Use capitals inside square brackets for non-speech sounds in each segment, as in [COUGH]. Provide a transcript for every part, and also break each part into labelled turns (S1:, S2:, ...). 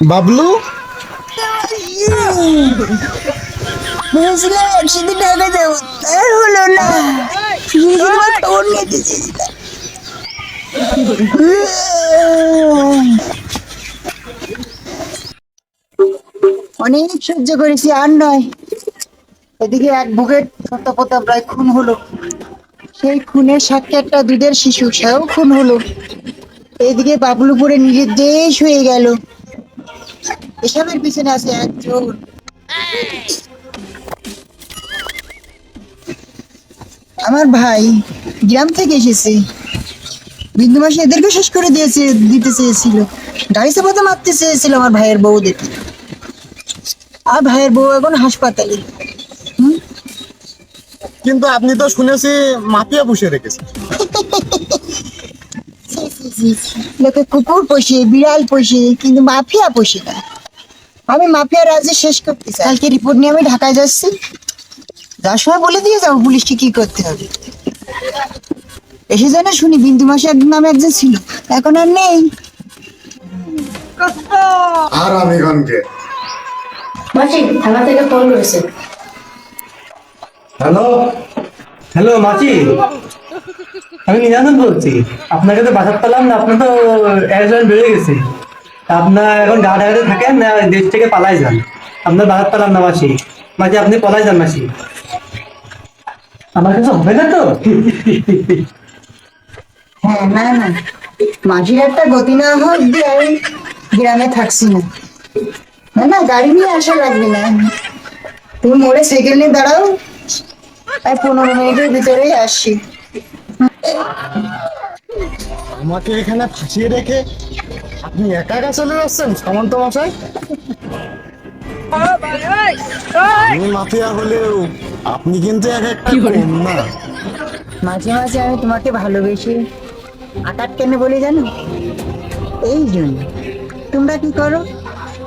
S1: বাবলু?
S2: অনেক সহ্য করেছি, আর নয়। এদিকে এক বুকের সত্য কথা প্রায় খুন হলো। সেই খুনের সাক্ষী একটা দুধের শিশু, সেও খুন হলো। এদিকে বাবলু পরে নিজের দেশ হয়ে গেল। এসবের পিছনে আছে একজন। আমার ভাই গ্রাম থেকে এসেছে। বিন্দু মাসে এদেরকে শেষ করে দিয়েছে দিতে চেয়েছিল। গাড়ি চাপাতে মারতে চেয়েছিল আমার ভাইয়ের বউদেরকে আর ভাইয়ের বউ এখন হাসপাতালে।
S1: কিন্তু আপনি তো শুনেছি মাফিয়া পুষে রেখেছেন [LAUGHS]
S2: ছি, ছি, ছি, ছি। লোকে কুকুর পোষে বিড়াল পোষে কিন্তু মাফিয়া পোষে না। আমি মাফিয়া রাজ্যে শেষ করতে চাই। কালকে রিপোর্ট নিয়ে আমি ঢাকায় যাচ্ছি। যার সময় বলে দিয়ে যাব পুলিশকে কি করতে হবে। এসে জানা শুনি বিন্দু মাসে একজন নামে একজন ছিল। এখন আর নেই।
S1: আর আমি গনকে
S3: মাসি থানা থেকে ফোন করেছে।
S4: হ্যালো? হ্যালো মাচি আমি নিজানন্দ বলছি আপনাকে তো বাসার পেলাম না আপনার তো একজন বেড়ে গেছে। আপনার এখন গা ঢাকাতে থাকেন না দেশ থেকে পালাই যান? আপনার বাসার পেলাম না মাসি মাঝে আপনি পলাই যান মাসি। আমার কাছে হবে না তো?
S2: হ্যাঁ না না। মাঝির একটা গতি না হোক দিয়ে আমি গ্রামে থাকছি না। না না গাড়ি নিয়ে আসা লাগবে না। তুমি মোড়ে সাইকেল নিয়ে দাঁড়াও। আর পনেরো মিনিটের ভিতরেই আসছি।
S1: আমাকে এখানে ফাঁসিয়ে রেখে আপনি একা একা চলে যাচ্ছেন? সামন্ত মশাই? আমি মাফিয়া হলেও আপনি কিন্তু এক একটা না
S2: মাঝে মাঝে আমি তোমাকে ভালোবেসে আটাট কেন বলি জানো? এই জন্য তোমরা কি করো?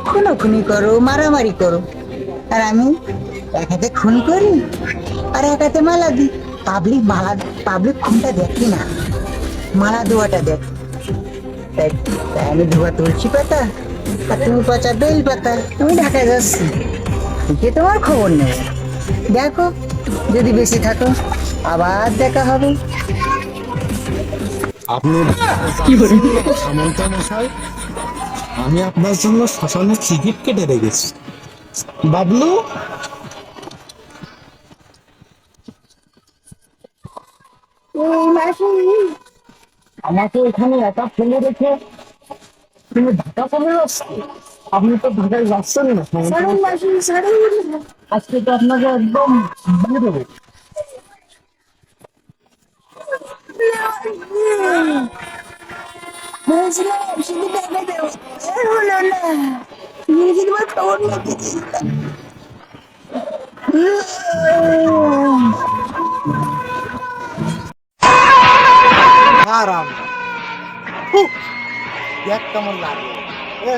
S2: খুনোখুনি করো মারামারি করো। আর আমি এক হাতে খুন করি আর এক হাতে মালা দিই। পাবলিক মালা পাবলিক খুনটা দেখি না। মালা ধোয়াটা দেখ। আমি ধোয়া তুলসী পাতা আর তুমি পচা বেল পাতা আমি ঢাকায় যাচ্ছি। দেখে তোমার খবর নেই। দেখো যদি বেশি থাকো আবার দেখা হবে।
S1: আপনি সামন্ত মশাই আমি আপনার জন্য শ্মশানের টিকিট কেটে রেখেছি। বাবলু?
S2: এই মাসি আমাকে এখানে একা ফেলে রেখে
S1: তুমি ঢাকা চলে যাচ্ছ? আপনি তো ঢাকায় যাচ্ছেন না। আজকে তো আপনাকে একদম দিয়ে দেবো।
S2: খবর
S1: আরাম দেখ কেমন লাগে। এ